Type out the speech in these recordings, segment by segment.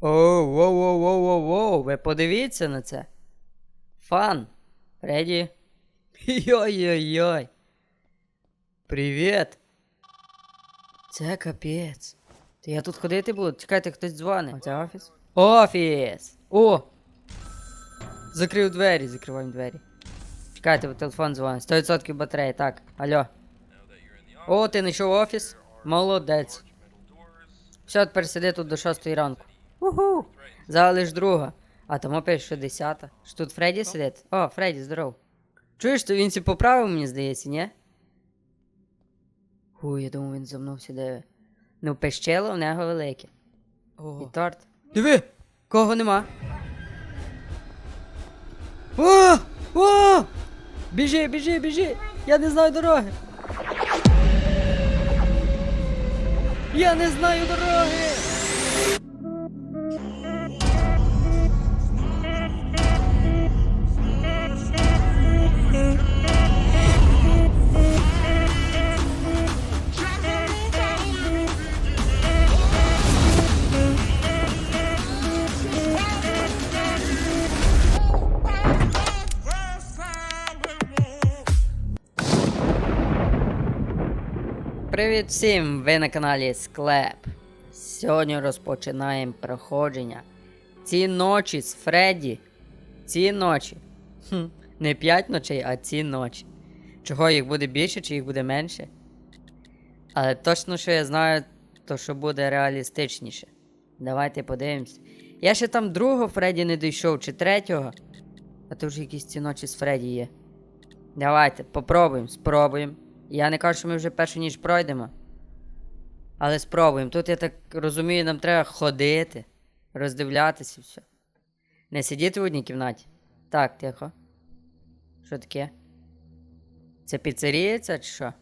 Оу, воу, воу, воу, воу, воу, ви подивіться на це. Фан. Фредді. Йой-йой-йой. Привіт. Це капець. Та я тут ходити буду. Чекайте, хтось дзвонить. Оце офіс? Офіс! О! Закрив двері, закриваємо двері. Чекайте, бо телефон дзвонить. 100% батареї, так. Алло. О, ти знайшов офіс? Молодець. Все, тепер сиди тут до 6 ранку. Уху! Залиш друга. А тому пише, що 10. Що тут Фредді сидить? О, Фредді, здоров. Чуєш, то він ці поправив, мені здається, ні? Ху, я думав, він за мною сидить. Ну, пещело в нього велике. І торт. Диви! Кого нема? О! О! Біжи, біжи, біжи! Я не знаю дороги! Я не знаю дороги! Привіт всім! Ви на каналі Склеп. Сьогодні розпочинаємо проходження. Ці ночі з Фредді. Ці ночі. Хм, не 5 ночей, а ці ночі. Чого їх буде більше, чи їх буде менше? Але точно, що я знаю, то що буде реалістичніше. Давайте подивимось. Я ще там другого Фредді не дійшов, чи третього. А то вже якісь ці ночі з Фредді є. Давайте, попробуємо, спробуємо. Я не кажу, що ми вже першу ніч пройдемо. Але спробуємо. Тут, я так розумію, нам треба ходити, роздивлятися і все. Не сидіти в одній кімнаті. Так, тихо. Що таке? Це піцерія ця чи що?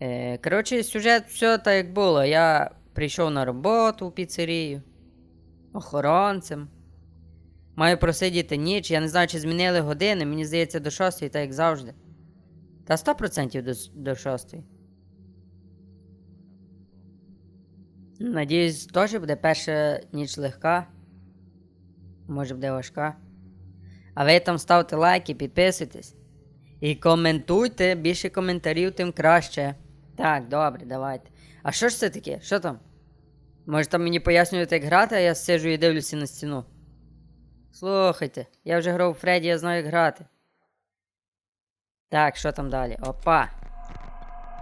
Е, коротше, сюжет все так як було. Я прийшов на роботу в піцерію. Охоронцем. Маю просидіти ніч. Я не знаю, чи змінили години. Мені здається, до 6, так як завжди. Та 100% до, до 6. Надіюсь, теж буде перша ніч легка. Може буде важка. А ви там ставте лайки, підписуйтесь. І коментуйте, більше коментарів, тим краще. Так, добре, давайте. А що ж це таке? Що там? Може там мені пояснюють, як грати, а я сиджу і дивлюся на стіну. Слухайте, я вже грав у Фредді, я знаю, як грати. Так, що там далі? Опа.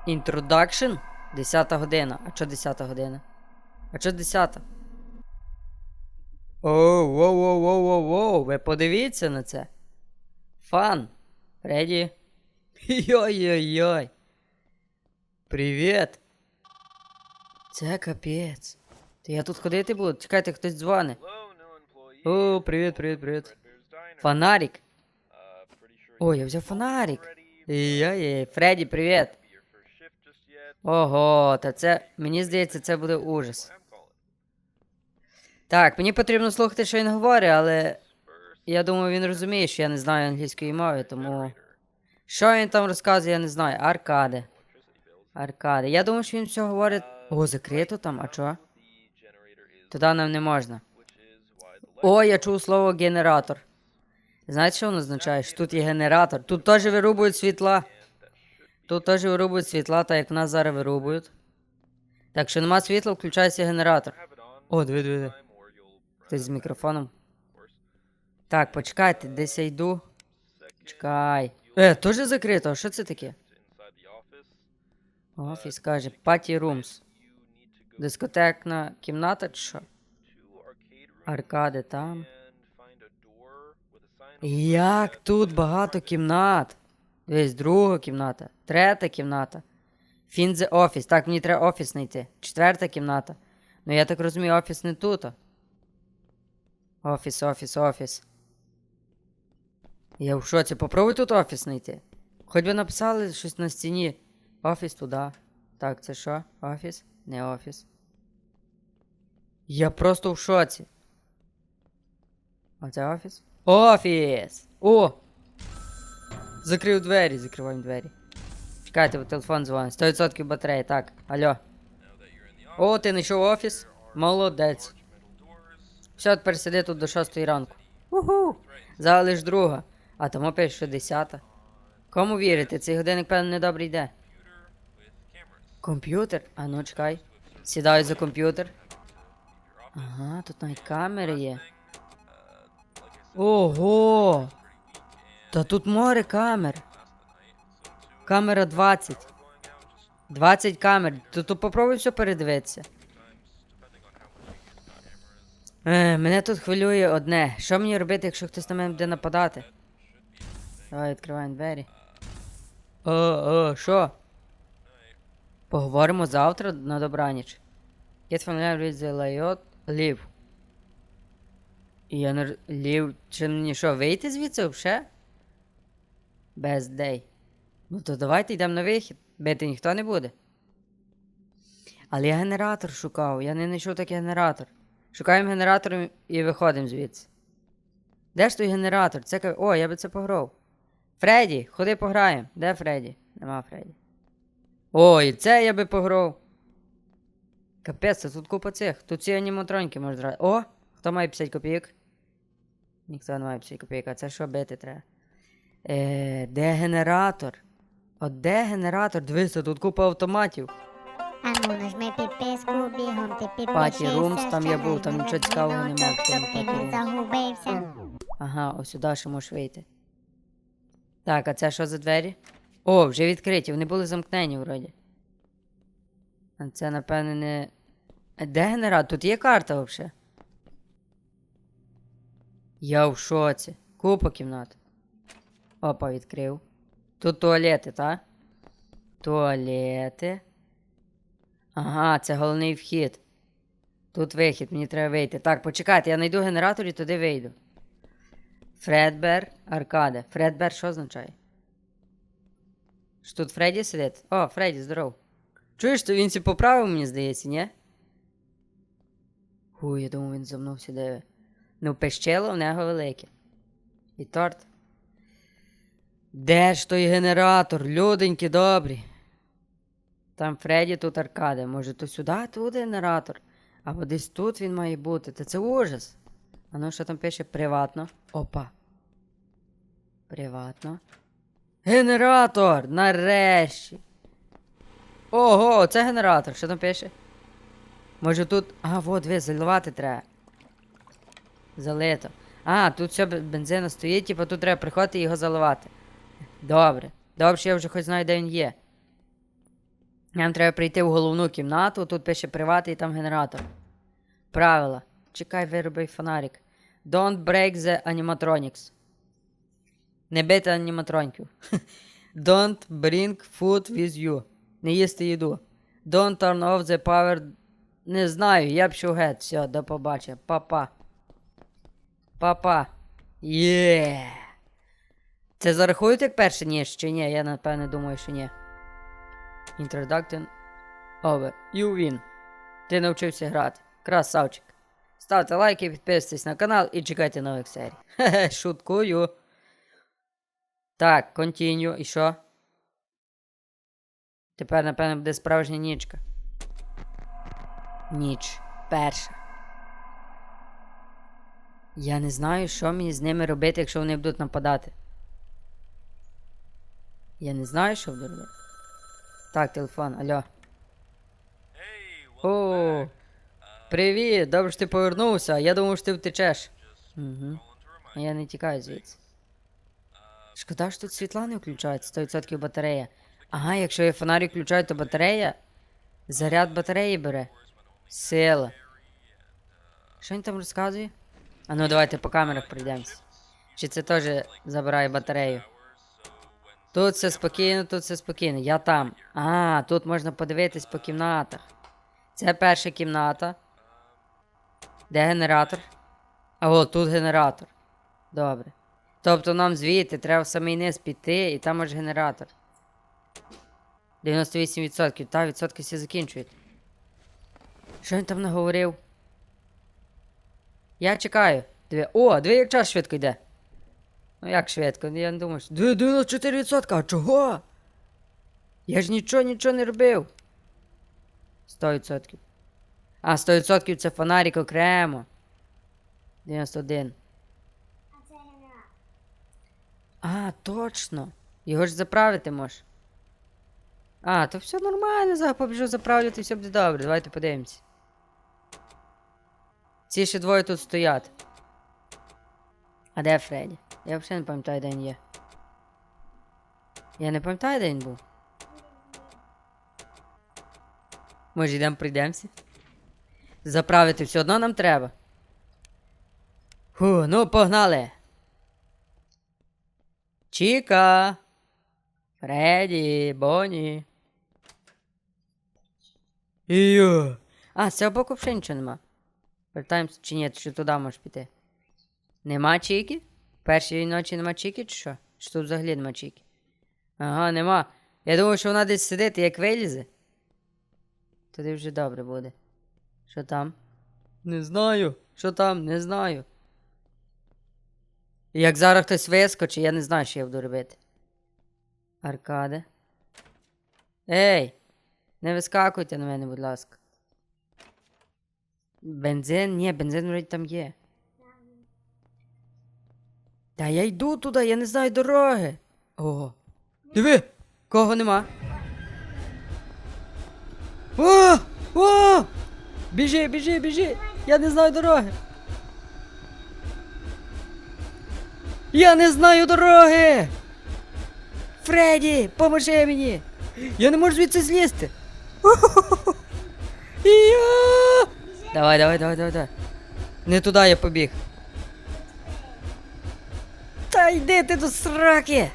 Introduction? 10 година. А чо 10 година? А чо 10? Оу, воу, воу, воу, воу, воу, ви подивіться на це. Фан. Фредді. Йой-йой-йой. Привіт. Це капець. Та я тут ходити буду. Чекайте, хтось дзвонить. О, привіт, привіт, привіт. Фонарик. О, я взяв фонарик. Йой, Фредді, привіт. Ого, та це. Мені здається, це буде ужас. Так, мені потрібно слухати, що він говорить, але я думаю, він розуміє, що я не знаю англійської мови, тому. Що він там розказує, я не знаю. Аркади. Аркади. Я думаю, що він все говорить. О, закрито там, а чого? Туди нам не можна. О, я чув слово генератор. Знаєте, що воно означає? Тут є генератор. Тут теж вирубують світла. Тут теж вирубують світла, так як нас зараз вирубують. Так, що нема світла, включається генератор. О, диви, диви, диви. Хтось з мікрофоном. Так, почекайте, десь я йду. Чекай. Е, теж закрито, а що це таке? Офіс каже, Party Rooms. Дискотекна кімната чи що? Аркади там. Як тут багато кімнат? Дивись, друга кімната, третя кімната. Фінзе офіс. Так, мені треба офіс знайти. Четверта кімната. Ну я так розумію, офіс не тут. Офіс, офіс, офіс. Я в шоці. Попробуй тут офіс знайти. Хоч би написали щось на стіні. Офіс туди. Так, це що? Офіс? Не офіс. Я просто в шоці. Оце офіс? Офіс! О! Закрив двері, закриваємо двері. Чекайте, бо телефон дзвонить. 100% батареї, так. Алло. О, ти знайшов офіс? Молодець. Все, тепер сиди тут до 6 ранку. Уху! Зараз лиш друга. А тому пише, що 10. Кому вірити? Цей годинник, певно, недобре йде. Комп'ютер? А ну чекай. Сідаю за комп'ютер. Ага, тут навіть камери є. Ого! Та тут море камер. Камера 20. 20 камер. То, то попробуй все передивитися. Е, мене тут хвилює одне. Що мені робити, якщо хтось на мене буде нападати? Давай відкриваємо двері. О, о, що? Поговоримо завтра на добраніч. Get familiar with the layout. Leave. Я не... Leave. Чи мені що, вийти звідси взагалі? Без day. Ну то давайте йдемо на вихід. Бити ніхто не буде. Але я генератор шукав, я не знайшов такий генератор. Шукаємо генератор і виходимо звідси. Де ж той генератор? Це О, я би це пограв. Фредді, ходи пограємо. Де Фредді? Нема Фредді. Ой, це я би пограв. Капець, а тут купа цих. Тут ці аніматроньки можна зразу. О! Хто має 50 копійок? Ніхто не має 50 копійок, це що бити треба? Е, де генератор? От де генератор? Дивися, тут купа автоматів. Ану, нажми підписку, бігом ти підпишися. Паті Rooms, там я був, там нічого цікавого нема в щоб ти не загубився. Ага, ось сюди ще можеш вийти. Так, а це що за двері? О, вже відкриті, вони були замкнені вроді. А це, напевне, не. Де генератор? Тут є карта взагалі? Я в шоці. Купа кімнат. Опа, відкрив. Тут туалети, так? Туалети. Ага, це головний вхід. Тут вихід, мені треба вийти. Так, почекайте, я знайду генератор і туди вийду. Фредбер Аркаде. Фредбер що означає? Що тут Фредді сидить? О, Фредді, здоров. Чуєш, то він сі поправив, мені здається, ні? Ху, я думав, він за мною сидить. Ну, пещело в нього велике. І торт. Де ж той генератор? Люденькі добрі. Там Фредді, тут Аркаде. Може, то сюди, тут генератор. Або десь тут він має бути. Та це ужас. А ну що там пише приватно? Опа. Приватно. Генератор! Нарешті. Ого, це генератор. Що там пише? Може тут. А, вот, ви, заливати треба. Залито. А, тут все бензина стоїть, типу тут треба приходити і його заливати. Добре. Добре, що я вже хоч знаю, де він є. Нам треба прийти в головну кімнату, тут пише приват і там генератор. Правила. Чекай, вироби фонарик. Don't break the animatronics. Не бити аніматроньків. Don't bring food with you. Не їсти їду. Don't turn off the power. Не знаю, я пішов геть. Все, до побачення. Па-па. Па-па. Є. Це зарахують як перше ніж чи ні? Я напевне думаю, що ні. Introduction over. You win. Ти навчився грати. Красавчик. Ставте лайки, підписуйтесь на канал і чекайте нових серій. Хе-хе, шуткую. Так, continue. І що? Тепер, напевно, буде справжня нічка. Ніч. Перша. Я не знаю, що мені з ними робити, якщо вони будуть нападати. Я не знаю, що буду робити. Так, телефон, алло. О, привіт! Добре, що ти повернувся. Я думав, що ти втечеш. Угу. А я не тікаю звідси. Шкода, що тут світла не включається, 100% батарея. Ага, якщо я фонарик включаю, то батарея. Заряд батареї бере. Сила. Що він там розказує? А ну давайте по камерах пройдемося. Чи це теж забирає батарею? Тут все спокійно, тут все спокійно. Я там. А, тут можна подивитись по кімнатах. Це перша кімната. Де генератор? А от тут генератор. Добре. Тобто нам звідти треба в самий низ піти, і там аж генератор. 98%. Та, відсотки всі закінчують. Що він там наговорив? Я чекаю. Диви. О, диви, як час швидко йде. Ну як швидко? Я не думаю, що. Диви, 94%, а чого? Я ж нічого, нічого не робив. 100%. А, 100% це фонарик окремо. 91. А, точно. Його ж заправити можеш. А, то все нормально, побіжу заправляти, все буде добре. Давайте подивимось. Ці ще двоє тут стоять. А де Фредді? Я взагалі не пам'ятаю, де він є. Я не пам'ятаю, де він був. Може, йдемо прийдемося? Заправити все одно нам треба. Фу, ну погнали. Чіка. Фредді, Бонні. Йо. А, з цього боку взагалі нічого нема. Вертаємося чи ні, чи туди можеш піти. Нема Чіки? Першої ночі нема Чіки, чи що? Чи тут взагалі нема Чіки? Ага, нема. Я думав, що вона десь сидить, як вилізе. Тоді вже добре буде. Що там? Не знаю. Що там? Не знаю. Як зараз хтось вискочить, я не знаю, що я буду робити. Аркади. Ей! Не вискакуйте на мене, будь ласка. Бензин? Ні, бензин вроді там є. Та я йду туди, я не знаю дороги. Ого. Диви! Кого нема? О! О! Біжи, біжи, біжи! Я не знаю дороги. Я не знаю дороги! Фредді, поможи мені! Я не можу звідси злізти. Я! Давай, давай, давай, давай, давай. Не туди я побіг. Та йди ти до сраки!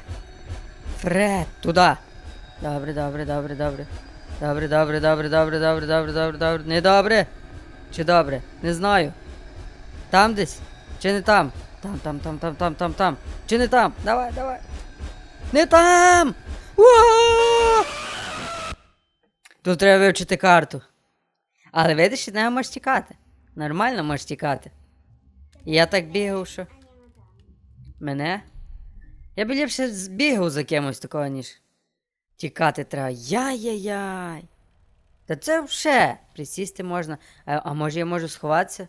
Фред, туди. Добре, добре, добре, добре. Добре, добре, добре, добре, добре, добре, добре, добре. Не добре? Чи добре? Не знаю. Там десь? Чи не там? Там, там, там, там, там, там, там. Чи не там? Давай, давай. Не там! Уа! Тут треба вивчити карту. Але видиш, не можеш тікати. Нормально можеш тікати. Я так бігав, що. Мене? Я б ліпше збігав за кимось такого, ніж. Тікати треба. Яй-яй-яй. Та це вже. Присісти можна. А, а може я можу сховатися?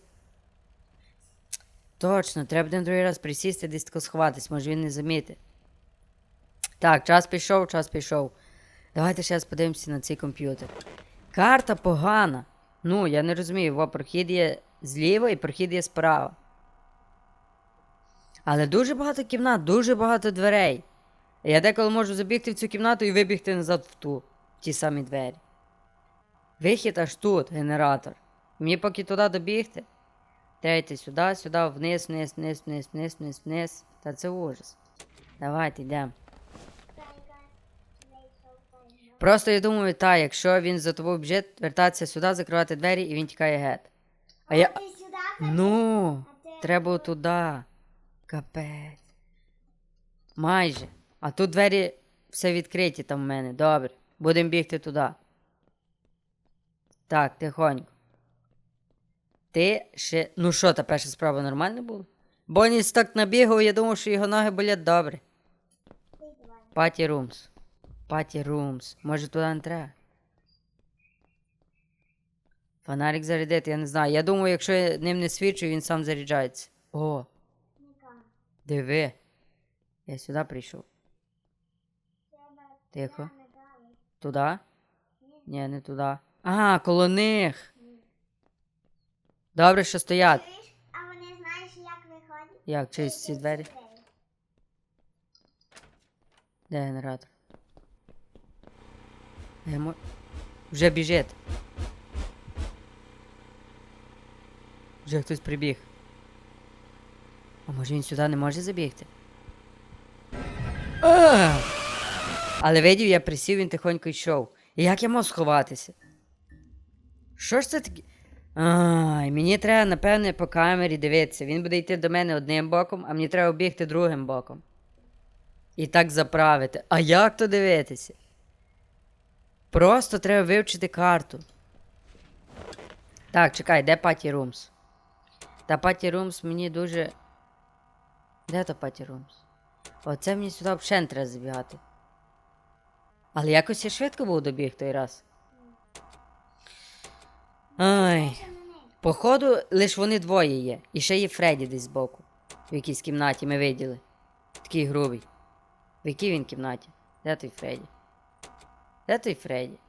Точно, треба один другий раз присісти, десь тако сховатись, може він не замітить. Так, час пішов, час пішов. Давайте ще раз подивимося на цей комп'ютер. Карта погана. Ну, я не розумію, во прохід є зліва і прохід є справа. Але дуже багато кімнат, дуже багато дверей. Я деколи можу забігти в цю кімнату і вибігти назад в ту, в ті самі двері. Вихід аж тут, генератор. Мені поки туди добігти. Треба йти сюди, сюди, вниз, вниз, вниз, вниз, вниз, вниз, вниз. Та це ужас. Давайте йдемо. Просто я думаю, та, якщо він за тобою біжить, вертатися сюди, закривати двері і він тікає геть. А я. Ти сюди Ну, треба туди. Капець. Майже. А тут двері все відкриті там в мене. Добре. Будемо бігти туди. Так, тихонько. Ти ще. Ну що, та перша справа нормально була? Боніс так набігав, я думав, що його ноги болять добре. Паті Румс. Паті Румс. Може туди не треба? Фонарик зарядити, я не знаю. Я думаю, якщо я ним не свічу, він сам заряджається. О, диви. Я сюди прийшов. Тихо. Туди? Ні, не туди. А, коло них. Добре, що стоять. А вони знаєш, як виходять? Як, через ці двері? Де генератор? Я мо... Вже біжить. Вже хтось прибіг. А може він сюди не може забігти? А! Але видів, я присів, він тихонько йшов. І як я мав сховатися? Що ж це таке? Ай, мені треба, напевне, по камері дивитися. Він буде йти до мене одним боком, а мені треба бігти другим боком. І так заправити. А як то дивитися? Просто треба вивчити карту. Так, чекай, де Паті Румс? Та Паті Румс мені дуже. Де та Паті Румс? Оце мені сюди взагалі не треба забігати. Але якось я швидко був добіг той раз. Ай. Походу, лиш вони двоє є. І ще є Фредді десь збоку. В якійсь кімнаті ми виділи. Такий грубий. В якій він кімнаті? Де той Фредді? Де той Фредді?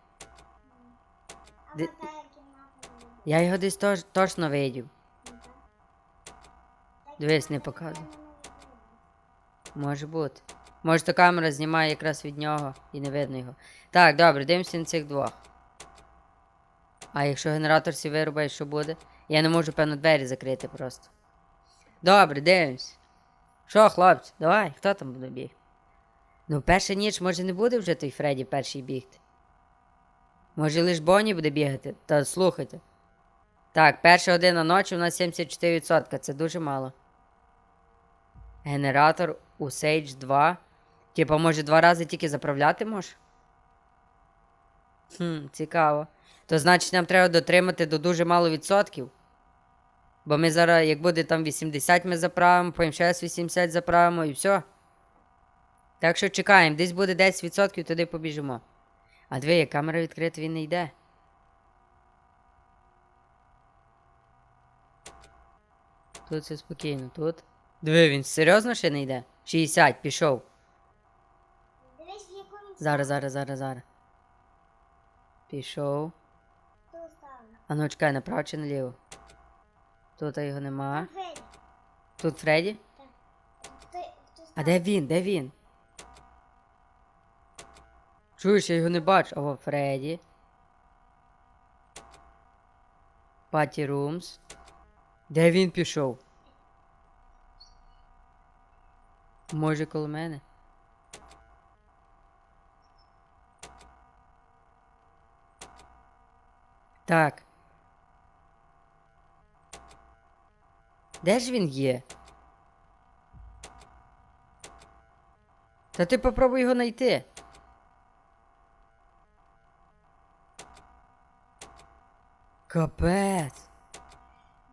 Де- Я його десь тож, точно видів. Дивись, не показуй. Може бути. Може, то камера знімає якраз від нього і не видно його. Так, добре, дивимося на цих двох. А якщо генератор сі вирубає, що буде? Я не можу, певно, двері закрити просто. Добре, дивимось. Що, хлопці, давай, хто там буде бігти? Ну, перша ніч, може, не буде вже той Фредді перший бігти. Може, лиш Бонні буде бігати? Та слухайте. Так, перша година ночі у нас 74%, це дуже мало. Генератор у Sage 2. Типа, може, два рази тільки заправляти можеш? Хм, цікаво. То значить, нам треба дотримати до дуже мало відсотків. Бо ми зараз, як буде там 80, ми заправимо, потім ще раз 80 заправимо і все. Так що чекаємо, десь буде 10%, туди побіжимо. А диви, як камера відкрита, він не йде. Тут все спокійно, тут. Диви, він серйозно ще не йде? 60, пішов. Дивись, в якому Зараз, зараз, зараз, зараз. Пішов. тут стало. А ну чекай, направо чи наліво? Тут його нема. Фредді, Тут Фредді? А де він? Де він? Чуєш, я його не бачу. О, Фредді. Паті Румс. Де він пішов? Може коло мене? Так. Де ж він є? Та ти попробуй його знайти. Капець.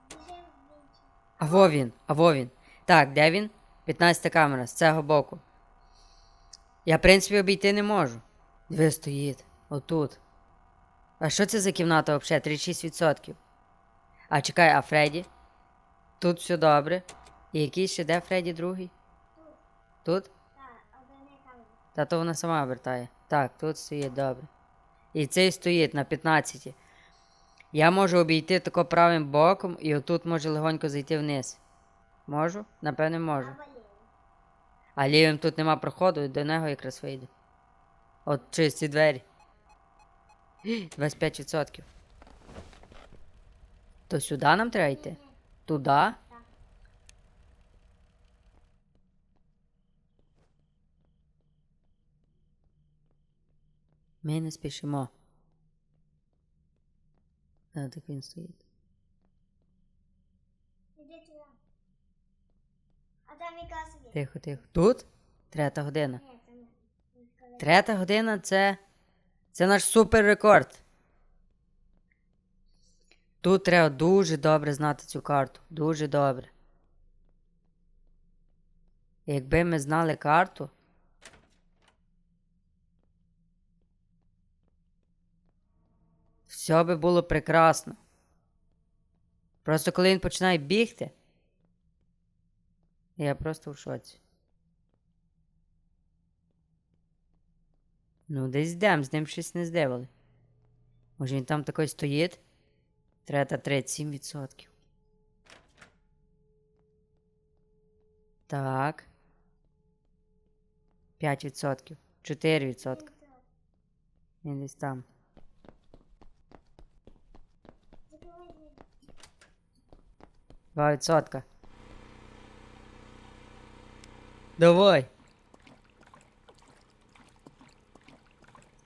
біжив в іншу. А во він, а во він. Так, де він? 15 камера з цього боку. Я, в принципі, обійти не можу. Диви стоїть. Отут. А що це за кімната взагалі? 36%. А чекай, а Фредді? Тут все добре. І який ще де Фредді другий? Тут? Та то вона сама вертає. Так, тут стоїть добре. І цей стоїть на 15. Я можу обійти тако правим боком і отут може легонько зайти вниз. Можу? Напевне можу. А лівим тут нема проходу, до нього якраз вийде. От чисті двері. 25%. То сюди нам треба йти? Туди? Ми не спішимо. А, так він стоїть. Іди туди. А там яка собі? Тихо, тихо. Тут? Третя година. Ні, там не скажи. Третя година це. Це наш супер рекорд. Тут треба дуже добре знати цю карту. Дуже добре. Якби ми знали карту. Все би було прекрасно. Просто коли він починає бігти. Я просто в шоці. Ну, десь йдем, з ним щось не здивали. Може він там такий стоїть? Трета 37%. Так. 5%. 4%. Він десь там. Закривай двері. 2%. Давай.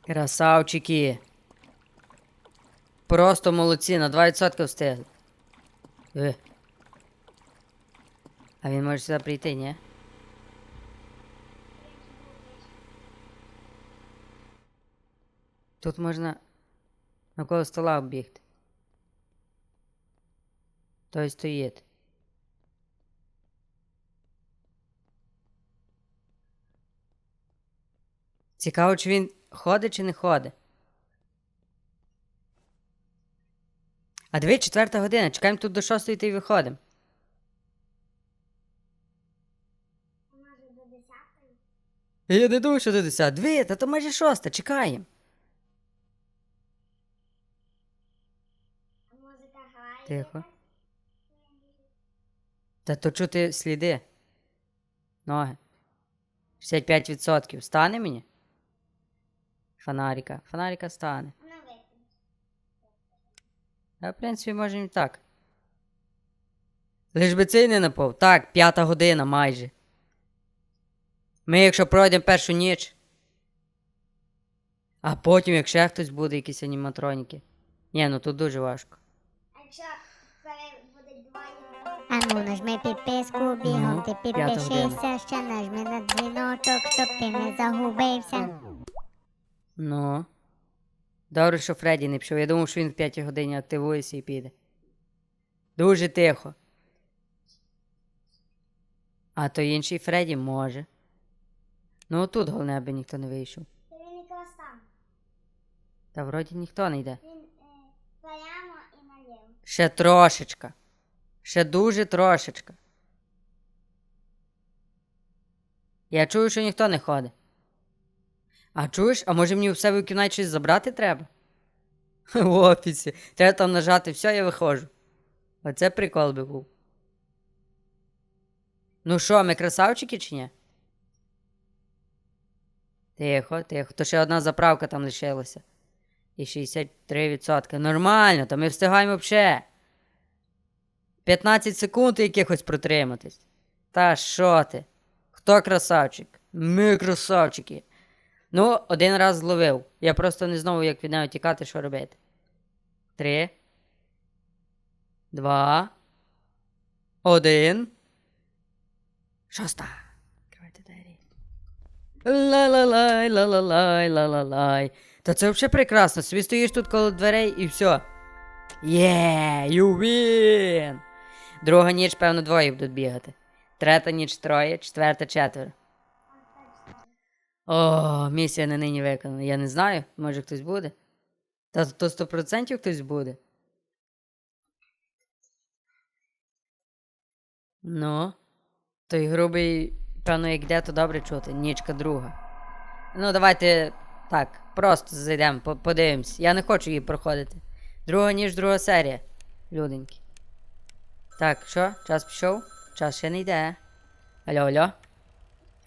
Красавчики. Просто молодці, на 2% встигли. Е. А він може сюди прийти, ні? Тут можна навколо стола оббігти. Той стоїть. Цікаво, чи він ходить чи не ходить. А диви, четверта година, чекаємо тут до шостої та й виходимо. Я не думаю, що до 10. Дві, та то майже шоста, чекаємо. Тихо. Та то чути сліди. Ноги. 65%. Стане мені? Фонарика. Фонарика стане. Ну. А в принципі, можемо і так. Лиш би цей не напав. Так, п'ята година майже. Ми, якщо пройдемо першу ніч. А потім, як ще хтось буде, якісь аніматроніки. Ні, ну тут дуже важко. А якщо А ну, нажми підписку, бігом ти підпишися, ще нажми на дзвіночок, щоб ти не загубився. Ну. Добре, що Фредді не пішов. Я думав, що він в 5 годині активується і піде. Дуже тихо. А то інший Фредді може. Ну тут головне, аби ніхто не вийшов. Та він якраз там. Та вроді ніхто не йде. Він прямо і наліво. Ще трошечка. Ще дуже трошечка. Я чую, що ніхто не ходить. А чуєш, а може мені в себе в кімнаті щось забрати треба? В офісі. Треба там нажати, все, я виходжу. Оце прикол би був. Ну що, ми красавчики чи ні? Тихо, тихо. То ще одна заправка там лишилася. І 63%. Нормально, то ми встигаємо взагалі. 15 секунд і якихось протриматись. Та що ти? Хто красавчик? Ми красавчики. Ну, один раз зловив. Я просто не знав, як від неї тікати, що робити. Три. Два. Один. Шоста. Відкривайте двері. Ла-ла-лай, ла-ла-лай, ла-ла-лай. Та це взагалі прекрасно. Собі стоїш тут коло дверей і все. Є, you win! Друга ніч, певно, двоє будуть бігати. Третя ніч троє, четверта четверо. О, місія на нині виконана. Я не знаю, може хтось буде. Та то 100% хтось буде. Ну, той грубий, певно, як йде, то добре чути. Нічка друга. Ну, давайте так, просто зайдемо, подивимось. Я не хочу її проходити. Друга ніж друга серія. Люденькі. Так, що? Час пішов? Час ще не йде. Алло, алло.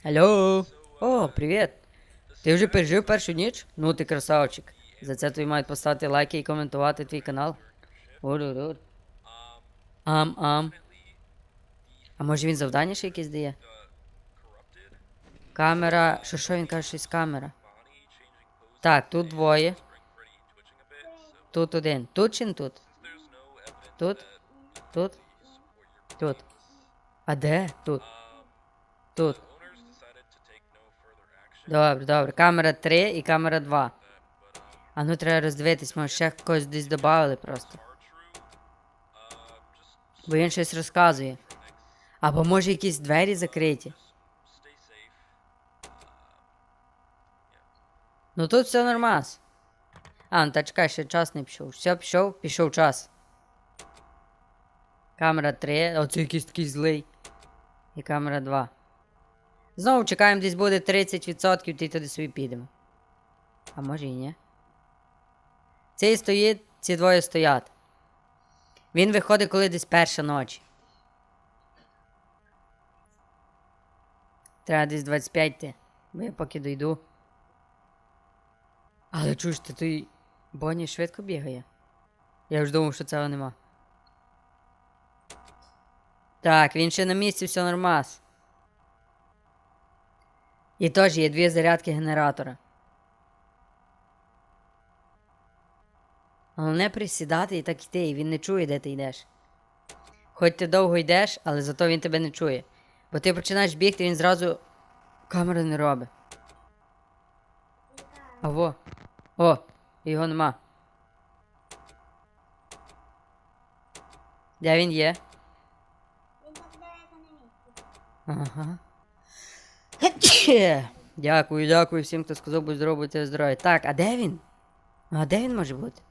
Алло. О, привіт. Ти вже пережив першу ніч? Ну ти красавчик. За це тобі мають поставити лайки і коментувати твій канал. Ур-ур-ур. Ам-ам. А може він завдання ще якесь дає? Камера. Що що він каже, щось камера? Так, тут двоє. Тут один. Тут чи не тут? Тут? Тут? Тут. А де? Тут. Тут. Добре, добре. Камера 3 і камера 2. А ну треба роздивитись, може ще когось десь додали просто. Бо він щось розказує. Або може якісь двері закриті. Ну тут все нормас. А, ну та чекай, ще час не пішов. Все, пішов, пішов час. Камера 3. Оце якийсь такий злий. І камера 2. Знову чекаємо, десь буде 30%, ти туди собі підемо. А може і ні. Цей стоїть, ці двоє стоять. Він виходить, коли десь перша ночі. Треба десь 25 ти, бо я поки дойду. Але чуєш, ти той Бонні швидко бігає. Я ж думав, що цього нема. Так, він ще на місці, все нормас. І теж є дві зарядки генератора. Головне присідати і так йти, і він не чує, де ти йдеш. Хоч ти довго йдеш, але зато він тебе не чує. Бо ти починаєш бігти, він зразу камеру не робить. А. О, його нема. Де він є? Він так далеко не місці. Ага. Дякую, дякую всім, хто сказав, будь здоровий, будьте здорові. Так, а де він? А де він може бути?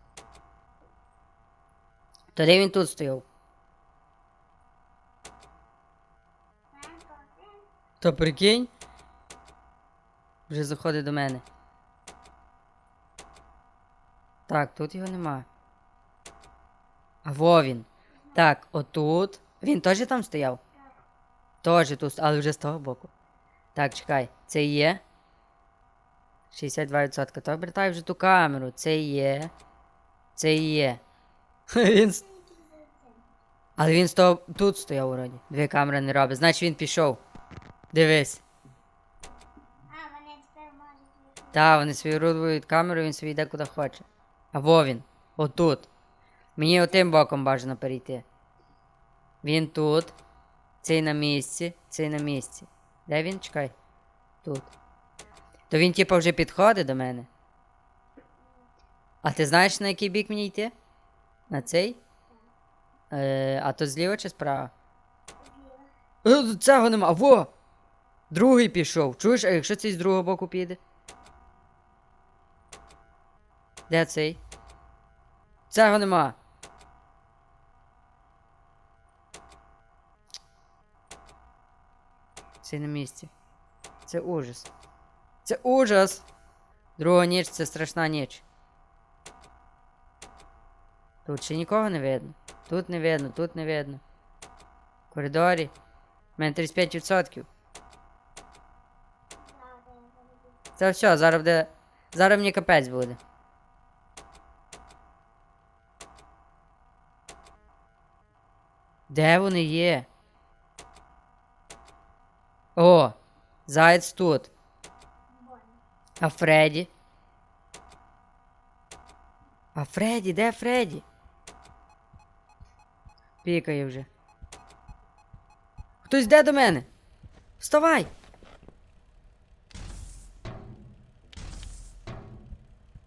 Тоді він тут стояв. То прикинь. Вже заходить до мене. Так, тут його нема. А во він. Так, отут. Він теж там стояв? Теж тут, але вже з того боку. Так, чекай, це є. 62%. То обертай вже ту камеру. Це є. Це є. Він. Але він сто... тут стояв вроді. Дві камери не робить. Значить він пішов. Дивись. А, вони тепер можуть Та, вони свою рудують камеру, він собі йде куди хоче. А во він. Отут. Мені отим боком бажано перейти. Він тут. Цей на місці, цей на місці. Де він? Чекай. Тут. То він типу вже підходить до мене. А ти знаєш, на який бік мені йти? На цей? Е, а то зліва чи справа? Е, цього нема. Во! Другий пішов. Чуєш, а якщо цей з другого боку піде? Де цей? Цього нема. Цей на місці. Це ужас. Це ужас. Друга ніч це страшна ніч. Тут ще нікого не видно. Тут не видно, тут не видно. В коридорі. У мене 35%. Це все, зараз буде. Зараз мені капець буде. Де вони є? О, заєць тут. А Фредді? А Фредді, де Фредді? Пікає вже. Хтось йде до мене. Вставай!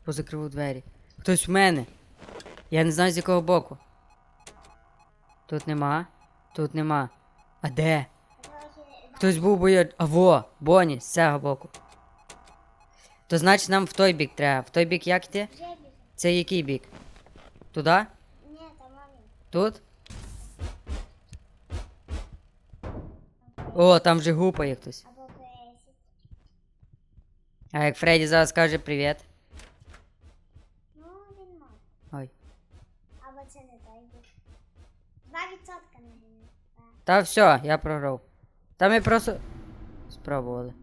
Позакривав двері. Хтось в мене. Я не знаю з якого боку. Тут нема. Тут нема. А де? Хтось був боя. А во, Боні, з цього боку. То значить нам в той бік треба. В той бік як йти? Це який бік? Туди? Ні, там. Тут? О, там вже гупає хтось. А як Фредді зараз скаже привіт. Ну, він може. Ой. Або це не той бік. Два відсотка гине. Та все, я програв. Та ми просто. Спробували.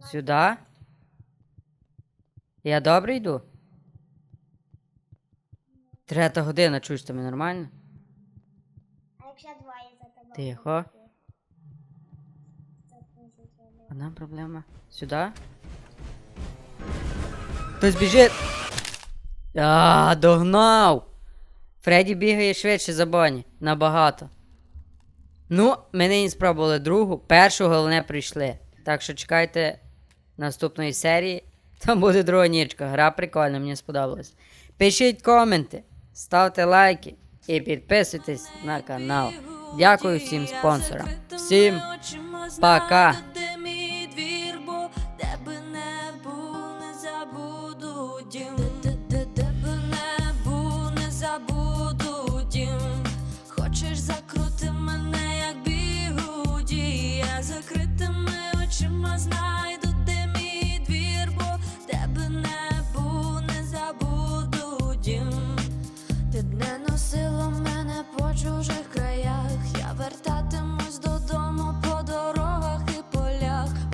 Сюди? Я добре йду? Третя година, чуєш тобі нормально? А якщо двоє за тобою? Тихо. Одна проблема. Сюди? Хтось біжить. А, догнав! Фредді бігає швидше за Бонні. Набагато. Ну, ми нині спробували другу, першу головне прийшли. Так що чекайте наступної серії. Там буде друга нічка. Гра прикольна, мені сподобалась. Пишіть коменти, ставте лайки і підписуйтесь на канал. Дякую всім спонсорам. Всім пока!